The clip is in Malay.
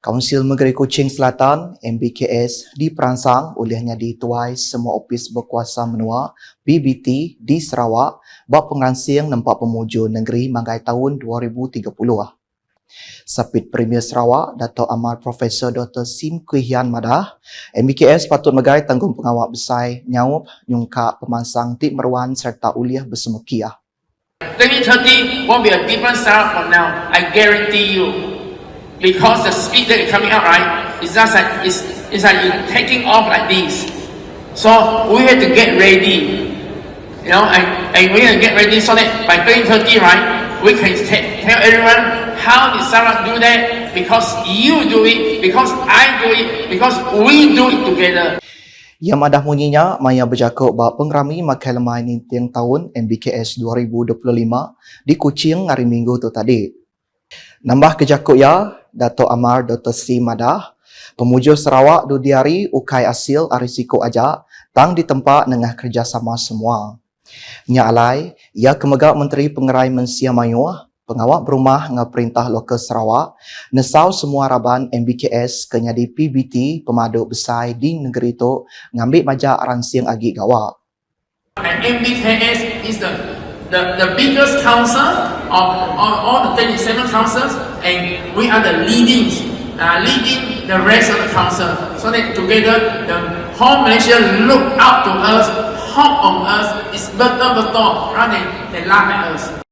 Kaunsil Negeri Kuching Selatan MBKS diperangsang olehnya di Tuais semua opis berkuasa menua BBT di Sarawak bab pengansing nampak pemuju negeri manggai tahun 2030. Sapit Premier Sarawak Dato' Amar Profesor Dr. Sim Kuihian Madah MBKS patut megai tanggung pengawal besar nyawap nyungka pemansang tik meruan serta uliah bersemukiah. 2030 won't be a different Sarah from now. I guarantee you. Because the speed that is coming out, right, it's just like it's, it's like you taking off like this. So we have to get ready. You know, and, and we have to get ready so that by 2030, right, we can tell everyone how did Sarah do that? Because you do it, because I do it, because we do it together. Ia madah munyinya maya berjakuk bab pengrami makai lemai ni tiang tahun MBKS 2025 di Kuching hari Minggu tu tadi. Nambah kejakuk ya, Dato' Amar Dr. C. Madah, pemujur Sarawak du diari ukai asil arisiko aja tang di tempat nengah kerjasama semua. Nya alai, ia kemegak Menteri Pengerai Mensia Mayuah, pengawak berumah dengan perintah lokal Sarawak, nesau semua raban MBKS kenya di PBT pemadu besar di negeri itu ngambil majak ransiang agi gawak. And MBKS is the, the, the biggest council of, of all the 37 councils, and we are the leading, uh, leading the rest of the council. So that together, the whole Malaysia look up to us, hope on us, is betul betul, rather than laugh at us.